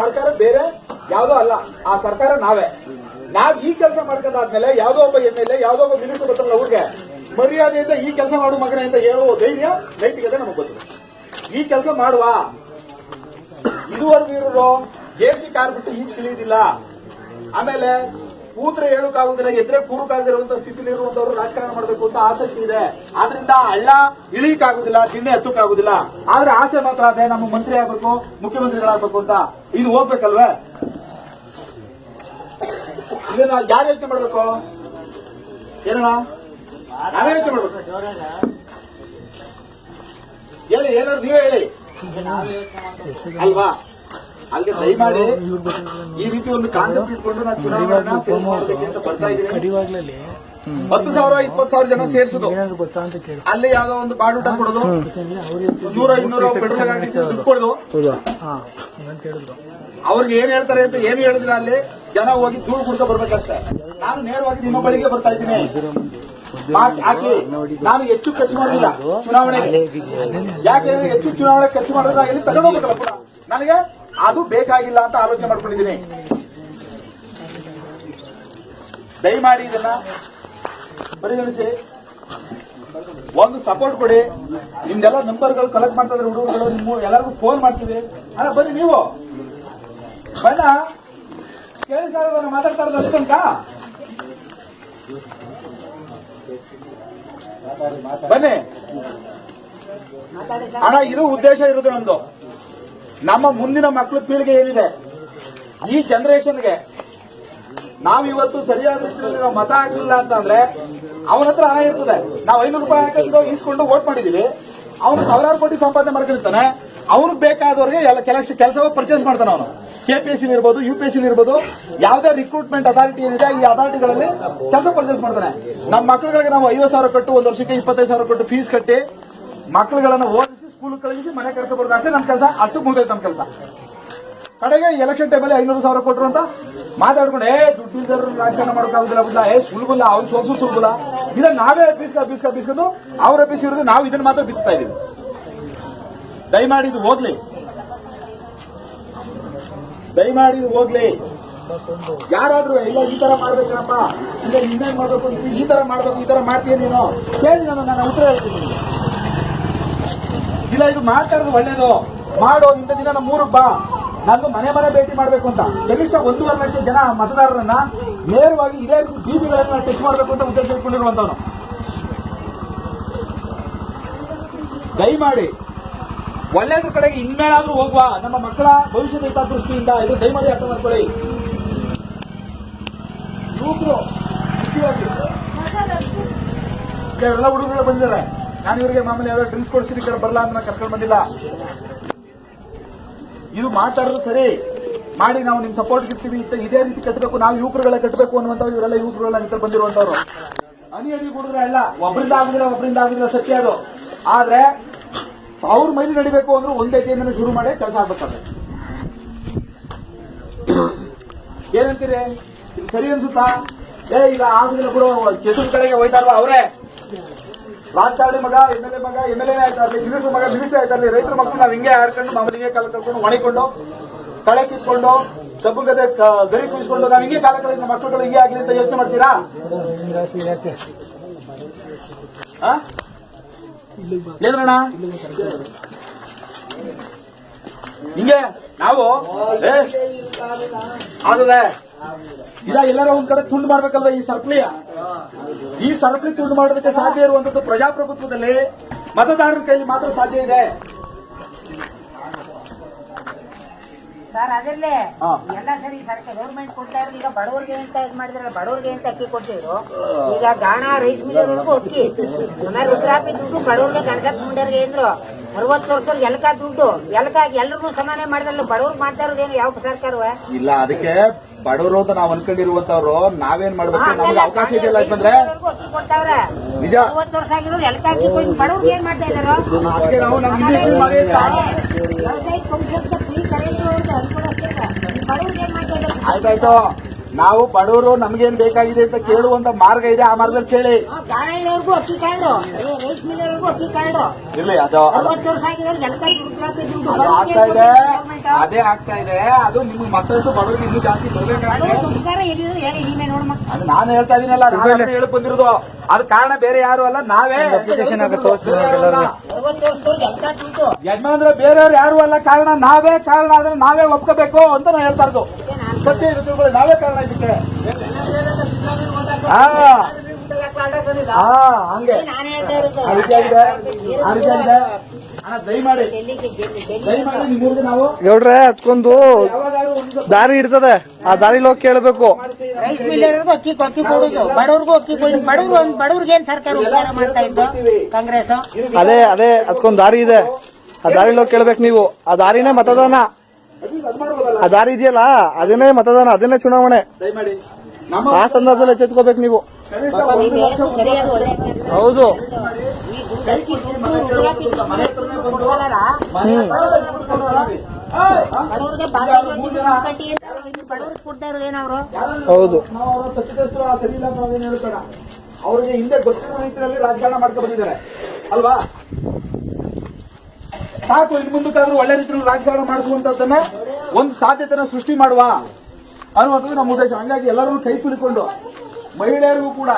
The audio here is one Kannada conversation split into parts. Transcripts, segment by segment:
ಸರ್ಕಾರ ಬೇರೆ, ಯಾವುದೋ ಅಲ್ಲ. ಆ ಸರ್ಕಾರ ನಾವೇ. ನಾವ್ ಈ ಕೆಲಸ ಮಾಡ್ಕೊಂಡಾದ್ಮೇಲೆ ಯಾವ್ದೋ ಒಬ್ಬ ಎಂ ಎಲ್ ಎ, ಯಾವ್ದೋ ಒಬ್ಬ ಮಿನಿಸ್ಟರ್ ಬರ್ತಾರಲ್ಲ ಅವ್ರಿಗೆ, ಮರ್ಯಾದೆಯಿಂದ ಈ ಕೆಲಸ ಮಾಡು ಮಗನೇ ಅಂತ ಹೇಳುವ ಧೈರ್ಯ ನೈತಿಕತೆ ನಮಗೆ ಗೊತ್ತಿದೆ ಈ ಕೆಲಸ ಮಾಡುವ. ಇದುವರೆಗೂ ಇರೋರು, ಎ ಸಿ ಕಾರ್ ಬಿಟ್ಟು ಈಚೆ ಇಳಿಯೋದಿಲ್ಲ ಆಮೇಲೆ ಕೂತ್ರೆ ಹೇಳೋಕ್ಕಾಗುದಿಲ್ಲ, ಎದ್ರೆ ಕೂರಕ್ಕಾಗದಿರುವಂತ ಸ್ಥಿತಿಲಿ ಇರುವಂತವ್ರು ರಾಜಕಾರಣ ಮಾಡಬೇಕು ಅಂತ ಆಸಕ್ತಿ ಇದೆ. ಆದ್ರಿಂದ ಹಳ್ಳ ಇಳಿಯಕ್ಕಾಗುದಿಲ್ಲ, ದಿಣ್ಣೆ ಎತ್ತಕ್ಕಾಗುದಿಲ್ಲ ಆದ್ರೆ ಆಸೆ ಮಾತ್ರ ಅದೇ, ನಮ್ಮ ಮಂತ್ರಿ ಆಗ್ಬೇಕು, ಮುಖ್ಯಮಂತ್ರಿಗಳಾಗ್ಬೇಕು ಅಂತ. ಇದು ಹೋಗ್ಬೇಕಲ್ವೇ? ಇದನ್ನ ಯಾರು ಯೋಚನೆ ಮಾಡ್ಬೇಕು? ಏನಣ್ಣ? ನಾವೇ ಯೋಚನೆ ಮಾಡ್ಬೇಕು? ಹೇಳಿ, ಏನಾದ್ರು ನೀವೇ ಹೇಳಿ. ಅಲ್ವಾ? ಅಲ್ಲಿಗೆ ಮಾಡಿ ಈ ರೀತಿ ಒಂದು ಕಾನ್ಸೆಪ್ಟ್ ಇಟ್ಕೊಂಡು ನಾನು ಚುನಾವಣೆನ ಫೇಸ್ ಮಾಡಬೇಕು ಅಂತ ಬರ್ತಾ ಇದ್ದೀನಿ. ಕಡಿವಾಗ್ಲಲ್ಲಿ ಹತ್ತು ಸಾವಿರ ಇಪ್ಪತ್ತು ಸಾವಿರ ಜನ ಸೇರಿಸುದು. ಏನಾದ್ರು ಗೊತ್ತಾ ಅಂತ ಕೇಳಿ. ಅಲ್ಲಿ ಯಾವ್ದೋ ಒಂದು ಬಾಡೂಟ ಕೊಡೋದು. ನೂರ ಇನ್ನೂರ ಪೆಟ್ರೋಲ್ ಗಾಡಿ ದುಡ್ಡು ಕೊಡೋದು ಹಾ ಅಂತ ಹೇಳಿದ್ರು ಅವ್ರಿಗೆ ಏನ್ ಹೇಳ್ತಾರೆ ಅಂತ ಏನು ಹೇಳಿದ್ರೆ ಅಲ್ಲಿ ಜನ ಹೋಗಿ ಧೂಳು ಕುಡ್ಕೊ ಬರ್ಬೇಕಷ್ಟೇ. ನಾನು ನೇರವಾಗಿ ನಿಮ್ಮ ಬಳಿಗೆ ಬರ್ತಾ ಇದ್ದೀನಿ. ಹಾಕಿ. ನಾನು ಹೆಚ್ಚು ಖರ್ಚು ಮಾಡೋದಿಲ್ಲ ಚುನಾವಣೆಗೆ. ಯಾಕೆ ಹೆಚ್ಚು ಚುನಾವಣೆ ಖರ್ಚು ಮಾಡಿದ್ರೆ ಎಲ್ಲಿ ತಗೊಂಡೋಗ್ಬೇಕಲ್ಲ ಪುನಃ? ನನಗೆ ಅದು ಬೇಕಾಗಿಲ್ಲ ಅಂತ ಆಲೋಚನೆ ಮಾಡ್ಕೊಂಡಿದ್ದೀನಿ. ದಯಮಾಡಿ ಇದನ್ನ ಪರಿಗಣಿಸಿ. ಒಂದು ಸಪೋರ್ಟ್ ಕೊಡಿ. ನಿಮ್ದೆಲ್ಲ ನಂಬರ್ಗಳು ಕಲೆಕ್ಟ್ ಮಾಡ್ತಾ ಇದ್ರೆ ಹುಡುಗರುಗಳು ನಿಮ್ಮ ಎಲ್ಲರಿಗೂ ಫೋನ್ ಮಾಡ್ತೀವಿ. ಅಲ್ಲ ಬನ್ನಿ ನೀವು. ಬಣ್ಣ ಕೇಳಿಸ್ತಾ ಇರೋದನ್ನ ಮಾತಾಡ್ತಾ ಇರೋದು ಬನ್ನಿ. ಅಣ್ಣ, ಇದು ಉದ್ದೇಶ ಇರೋದು ನಮ್ದು. ನಮ್ಮ ಮುಂದಿನ ಮಕ್ಕಳ ಪೀಳಿಗೆ ಏನಿದೆ? ಈ ಜನರೇಷನ್ಗೆ ನಾವಿವತ್ತು ಸರಿಯಾದ ರೀತಿಯಲ್ಲಿ ನಾವು ಮತ ಹಾಕಲಿಲ್ಲ ಅಂತಂದ್ರೆ ಅವನ ಹತ್ರ ಹಣ ಇರ್ತದೆ. ನಾವು ಐನೂರು ರೂಪಾಯಿ ಹಾಕಿದ್ದು ಈಸ್ಕೊಂಡು ವೋಟ್ ಮಾಡಿದೀವಿ. ಅವನು ಸಾವಿರಾರು ಕೋಟಿ ಸಂಪಾದನೆ ಮಾಡ್ಕೊಂಡಿರ್ತಾನೆ. ಅವನು ಬೇಕಾದವ್ರಿಗೆ ಎಲ್ಲ ಕೆಲಸ ಕೆಲಸ ಪರ್ಚೇಸ್ ಮಾಡ್ತಾನೆ ಅವನು. ಕೆಪಿಎಸ್ಸಿ ಇರ್ಬೋದು ಯು ಪಿ ಎಸ್ ಇರ್ಬೋದು, ಯಾವುದೇ ರಿಕ್ರೂಟ್ಮೆಂಟ್ ಅಥಾರಿಟಿ ಏನಿದೆ, ಈ ಅಥಾರಿಟಿಗಳಲ್ಲಿ ಕೆಲಸ ಪರ್ಚೇಸ್ ಮಾಡ್ತಾನೆ. ನಮ್ಮ ಮಕ್ಕಳುಗಳಿಗೆ ನಾವು ಐವತ್ತು ಸಾವಿರ ಕೊಟ್ಟು, ಒಂದು ವರ್ಷಕ್ಕೆ ಇಪ್ಪತ್ತೈದು ಸಾವಿರ ಕೊಟ್ಟು ಫೀಸ್ ಕಟ್ಟಿ ಮಕ್ಕಳುಗಳನ್ನು ಓದಿಸಿ ಸ್ಕೂಲ್ ಕಳಿಸಿ ಮನೆ ಕರ್ಕೊಬಾರ್ದು ಅಷ್ಟೇ ನಮ್ಮ ಕೆಲಸ ಅಷ್ಟು ಮುಗಿದೈತೆ ನಮ್ಮ ಕೆಲಸ. ಕಡೆಗೆ ಎಲೆಕ್ಷನ್ ಟೈಮಲ್ಲಿ ಐನೂರು ಸಾವಿರ ಕೊಟ್ರು ಅಂತ ಮಾತಾಡ್ಕೊಂಡು, ಏ, ದುಡ್ಡು ಇಲ್ದರು ರಾಜಕಾರಣ ಮಾಡೋಕ್ಕಾಗುದಿಲ್ಲ ಬಿಡ್ಲ, ಏ ಸುಳ್ಗುಲ್ಲ ಅವ್ನು ಸೋಸು ಸುಳ್ಗುಲ್ಲ ಇಲ್ಲ, ನಾವೇ ಬೀಸ್ಕ ಬೀಸ್ಕ, ಬೀಸ್ಕೊಂಡು ಅವ್ರ ಬೀಸಿ ಇರೋದು ನಾವು ಇದನ್ನ ಮಾತ್ರ ಬಿತ್ತಾ ಇದೀವಿ. ದಯಮಾಡಿ ಹೋಗ್ಲಿ. ದಯಮಾಡಿ ಹೋಗ್ಲಿ. ಯಾರಾದ್ರೂ ಇಲ್ಲ, ಈ ತರ ಮಾಡ್ಬೇಕಪ್ಪ ಇಲ್ಲ ಇನ್ನೇನ್ ಮಾಡ್ಬೇಕು, ಈ ತರ ಮಾಡ್ಬೇಕು, ಈ ತರ ಮಾಡ್ತೀಯ ನೀನು? ಕೇಳಿ ನಾನು ನನ್ನ ಉತ್ತರ ಹೇಳ್ತೀನಿ. ಇಲ್ಲ ಇದು ಮಾಡ್ತಾ ಇರೋದು ಒಳ್ಳೇದು. ಮಾಡೋ ಇಂಥ ದಿನ ನಮ್ಮ ಊರಿಗೆ ಬಾ. ನಾನು ಮನೆ ಮನೆ ಭೇಟಿ ಮಾಡಬೇಕು ಅಂತ. ಕನಿಷ್ಠ ಒಂದೂವರೆ ಲಕ್ಷ ಜನ ಮತದಾರರನ್ನ ನೇರವಾಗಿ ಇದೇ ರೀತಿ ಬೀದಿಗಳನ್ನ ಟೆಸ್ಟ್ ಮಾಡಬೇಕು ಅಂತ ಉದ್ದೇಶ ಇಟ್ಕೊಂಡಿರುವಂತವನು ದಯಮಾಡಿ ಒಳ್ಳೇದ್ರ ಕಡೆಗೆ ಇನ್ಮೇಲಾದ್ರೂ ಹೋಗುವ. ನಮ್ಮ ಮಕ್ಕಳ ಭವಿಷ್ಯದ ಹಿತದೃಷ್ಟಿಯಿಂದ ಇದು ದಯಮಾಡಿ ಅರ್ಥ ಮಾಡ್ಕೊಳ್ಳಿ. ಯುವಕರು ಎಲ್ಲ ಹುಡುಗರು ಬಂದಿದ್ದಾರೆ. ನಾನು ಇವರಿಗೆ ಮಾಮೂಲಿ ಯಾವ್ದಾದ್ರು ಡ್ರಿಂಕ್ಸ್ ಕೊಡ್ತೀನಿ ಈ ಕಡೆ ಬರಲ್ಲ ಅಂತ ನಾನು ಕರ್ಕೊಂಡು ಬಂದಿಲ್ಲ. ಇದು ಮಾತಾಡೋದು ಸರಿ. ಮಾಡಿ ನಾವು ನಿಮ್ ಸಪೋರ್ಟ್ ಇರ್ತೀವಿ ಇದೇ ರೀತಿ ಕಟ್ಟಬೇಕು ನಾವು ಯುವಕರುಗಳೇ ಕಟ್ಟಬೇಕು ಅನ್ನುವಂತ ಇವರೆಲ್ಲ ಯುವಕರುಗಳ ನಿಂತ ಬಂದಿರುವಂತವ್ರು ಅನಿ ಅನಿ ಕುಡಿದ್ರೆ ಇಲ್ಲ ಒಬ್ಬರಿಂದ ಆಗುದಿಲ್ಲ ಒಬ್ಬರಿಂದ ಆಗುದಿಲ್ಲ ಸತ್ಯ ಅದು. ಆದ್ರೆ ಸಾವಿರ ಮೈಲಿ ನಡಿಬೇಕು ಅಂದ್ರೆ ಒಂದೇ ಟೀಮನ್ನು ಶುರು ಮಾಡಿ ಕೆಲಸ ಆಗ್ಬೇಕಾದ್ರೆ. ಏನಂತೀರಿ? ಸರಿ ಅನ್ಸುತ್ತಾ? ಏ, ಈಗ ಆಗುದಿಲ್ಲ ಕೂಡ ಕೆಸರು ಕಡೆಗೆ ಹೋಯ್ತಾರಲ್ಲ ಅವರೇ? ರಾಜಕಾರಣಿ ಮಗ ಎಂ ಎಲ್ ಎ ಮಗ ಎಂ ಎಲ್ ಎ ಆಯ್ತಾ ಮಿನಿಸ್ಟರ್ ಮಗ ಮಿನಿಸ್ಟರ್ ಆಯ್ತಾ ಇರ್ಲಿ ರೈತರ ಮಕ್ಕಳು ನಾವು ಹಿಂಗೆ ಆಡ್ಕೊಂಡು ಮಾಮೂಲಿ ಹಿಂಗೆ ಕಾಲ ಕಳ್ಕೊಂಡು ಒಣಕೊಂಡು ಕಳೆ ಕಿತ್ಕೊಂಡು, ಕಬ್ಬು ಗದೆ ಗರಿ ಕುಯಿಸ್ಕೊಂಡು ನಾವು ಹಿಂಗೆ ಕಾಲ ಕಳೆದ ಮಕ್ಕಳುಗಳು ಹಿಂಗೆ ಆಗ್ಲಿ ಅಂತ ಯೋಚನೆ ಮಾಡ್ತೀರಾ? ಆ? ಏನ್ರಣ್ಣ ಹಿಂಗೆ? ನಾವು? ಆಗದೆ ಇದ ಎಲ್ಲರ ಒಂದ್ ಕಡೆ ತುಂಡು ಮಾಡ್ಬೇಕಲ್ವ ಈ ಸರ್ಪಳಿಯ ಈ ಸರಪಳಿ ತುಂಡು ಮಾಡೋದಕ್ಕೆ ಸಾಧ್ಯ ಇರುವಂತದ್ದು ಪ್ರಜಾಪ್ರಭುತ್ವದಲ್ಲಿ ಮತದಾರರ ಕೈಲಿ ಮಾತ್ರ ಸಾಧ್ಯ ಇದೆ. ಸರ್ ಅದರಲ್ಲೇ. ಎಲ್ಲ ಸರಿ ಸರ್ಕಾರ ಗೌರ್ಮೆಂಟ್ ಕೊಡ್ತಾ ಇರೋದು ಈಗ ಬಡವರಿಗೆ ಅಂತ ಇದು ಮಾಡಿದ್ರೆ ಬಡವರಿಗೆ ಅಂತ ಅಕ್ಕಿ ಕೊಡ್ತಿದ್ರು? ಈಗ ಗಾಣ ರೈಸ್ ಮಿಲ್ಲರ್ಗೂ ಅಕ್ಕಿ. ಆಮೇಲೆ ರುದ್ರಾಪಿ ದುಡ್ಡು ಬಡವರಿಗೆ ಗಣಕ ಮುಂಡರ್ಗೆ ಅಂದ್ರು ಅರವತ್ತು ವರ್ಷದವ್ರಿಗೆ ಎಲ್ಕ ದುಡ್ಡು ಎಲ್ಕ ಎಲ್ರಿಗೂ ಸಮಾನ ಮಾಡಿದ್ರಲ್ಲ ಬಡವ್ರಿಗೆ ಮಾಡ್ತಾ ಇರೋದೇನು ಯಾವ ಸರ್ಕಾರವೇ? ಇಲ್ಲ ಅದಕ್ಕೆ ಬಡವರು ಅಂತ ನಾವು ಅನ್ಕೊಂಡಿರುವಂತವ್ರು ನಾವೇನ್ ಮಾಡ್ಬೇಕು? ನಮ್ಗೆ ಅವಕಾಶ ಇದೆಯಲ್ಲ ಕೊಡ್ತಾವ್ರೆ. ನಿಜ. ಅದಕ್ಕೆ ನಾವು ನಮ್ಗೆ ಆಯ್ತಾಯ್ತು. ನಾವು ಬಡವರು ನಮ್ಗೇನ್ ಬೇಕಾಗಿದೆ ಅಂತ ಕೇಳುವಂತ ಮಾರ್ಗ ಇದೆ ಆ ಮಾರ್ಗದಲ್ಲಿ ಕೇಳಿ. ಅಕ್ಕಿ ಕಾರ್ಡು ರೈಸ್ ಮಿಲ್ಲರ್ಗೂ ಅಕ್ಕಿ ಕಾರ್ಡು ಇರ್ಲಿ ಅದು ಅದು- ಅರವತ್ತು ವರ್ಷ ಆಗಿರೋರು ಅದು ಆಗ್ತಾ ಇದೆ ಅದೇ ಆಗ್ತಾ ಇದೆ. ಅದು ನಿಮ್ಗೆ ಮತ್ತಷ್ಟು ಬಡವರಿಗೆ ಇನ್ನೂ ಜಾಸ್ತಿ ಬರ್ಬೇಕು ಅದು ನಾನು ಹೇಳ್ತಾ ಇದೀನಲ್ಲ ನಾನು ಹೇಳಕ್ ಬಂದಿರೋದು. ಅದ್ ಕಾರಣ ಬೇರೆ ಯಾರು ಅಲ್ಲ ನಾವೇ. ಯಜಮಾನ್ರೆ ಬೇರೆಯವ್ರು ಯಾರು ಅಲ್ಲ ಕಾರಣ ನಾವೇ ಕಾರಣ ಆದ್ರೆ ನಾವೇ ಒಪ್ಕೋಬೇಕು ಅಂತ ನಾನು ಹೇಳ್ತಾ ಇರೋದು. ಸತ್ಯ ಇದು ನಾವೇ ಕಾರಣ ಇದಕ್ಕೆ ಹಾ ಹಾ ಹಂಗೆ. ಆ ರೀತಿ ಆಗಿದೆ. ಆ ರೀತಿ ಆಗಿದೆ. ಅಣ್ಣ ದಯಮಾಡಿ. ದಯಮಾಡಿ ನಿಮ್ಮೂರಿಗೆ ನಾವು ಗೌಡ್ರೆ ಅದ್ಕೊಂದು ದಾರಿ ಇರ್ತದೆ. ಆ ದಾರಿಲಿ ಹೋಗಿ ಕೇಳಬೇಕು. ರೈಸ್ ಮಿಲ್ಲರ್ಗೂ ಅಕ್ಕಿ ಅಕ್ಕಿ ಕೊಡುದು. ಬಡವ್ರಿಗೂ ಅಕ್ಕಿ ಬಡವ್ರು ಒಂದ್ ಬಡವ್ರಿಗೆ ಏನ್ ಸರ್ಕಾರ ಉಪಕಾರ ಮಾಡ್ತಾ ಇದ್ದು? ಕಾಂಗ್ರೆಸ್. ಅದೇ ಅದೇ ಅದ್ಕೊಂದು ದಾರಿ ಇದೆ. ಆ ದಾರಿಲಿ ಹೋಗಿ ಕೇಳ್ಬೇಕು ನೀವು. ಆ ದಾರಿನೇ ಮತದಾನ. ಆ ದಾರಿ ಇದೆಯಲ್ಲ ಅದನ್ನೇ ಮತದಾನ ಅದನ್ನೇ ಚುನಾವಣೆ. ಆ ಸಂದರ್ಭದಲ್ಲಿ ಎಚ್ಚೆತ್ಕೋಬೇಕು ನೀವು. ಹೌದು. ಹೌದು. ಅವರಿಗೆ ಹಿಂದೆ ಗೊತ್ತಿರೋ ರೀತಿಯಲ್ಲಿ ರಾಜಕಾರಣ ಮಾಡ್ಕೊಂಡು ಬಂದಿದ್ದಾರೆ. ಅಲ್ವಾ? ಸಾಕು ಇನ್ ಮುಂದಕ್ಕಾದ್ರೂ ಒಳ್ಳೆ ರೀತಿಯಲ್ಲಿ ರಾಜಕಾರಣ ಮಾಡಿಸುವಂತದ್ದನ್ನ ಒಂದು ಸಾಧ್ಯತೆನ ಸೃಷ್ಟಿ ಮಾಡುವ ಅನ್ನುವಂಥದ್ದು ನಮ್ಮ ಉದ್ದೇಶ. ಹಂಗಾಗಿ ಎಲ್ಲರೂ ಕೈ ಕುಲಿಕೊಂಡು ಮಹಿಳೆಯರಿಗೂ ಕೂಡ?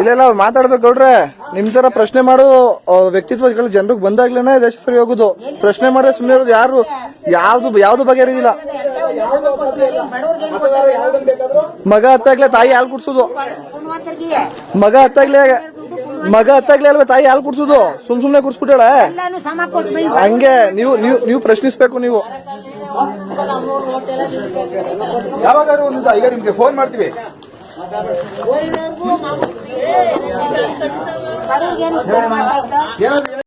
ಇಲ್ಲ ಮಾತಾಡ್ಬೇಕು ಗೌಡ್ರೆ. ನಿಮ್ ತರ ಪ್ರಶ್ನೆ ಮಾಡೋ ವ್ಯಕ್ತಿತ್ವಗಳು ಜನರಿಗೆ ಬಂದಾಗ್ಲೇನೆ ದೇಶ ಸರಿ ಹೋಗುದು ಪ್ರಶ್ನೆ ಮಾಡಿದ್ರೆ ಸುಮ್ಮನೆ ಇರೋದು ಯಾರು? ಯಾವ್ದು ಯಾವ್ದು ಬಗೆಹರಿದಿಲ್ಲ. ಮಗ ಹತ್ತಾಗ್ಲೇ ತಾಯಿ ಹಾಲು ಕುಡ್ಸೋದು. ಮಗ ಹತ್ತಾಗ್ಲೇ ಮಗ ಹತ್ತಾಗ್ಲೇ ಅಲ್ವೇ ತಾಯಿ ಹಾಲು ಕುಡ್ಸುದು? ಸುಮ್ ಸುಮ್ನೆ ಕುಡ್ಸ್ಬಿಟ್ಟಾಳೆ? ಎಲ್ಲಾನು ಸಮ ಕೊಟ್ಟು ಹಂಗೆ ನೀವು ನೀವು ನೀವು ಪ್ರಶ್ನಿಸ್ಬೇಕು ನೀವು. ಯಾವಾಗಾದ್ರೂ ಒಂದು ಈಗ ನಿಮ್ಗೆ ಫೋನ್ ಮಾಡ್ತೀವಿ. ಏನಾದ್ರು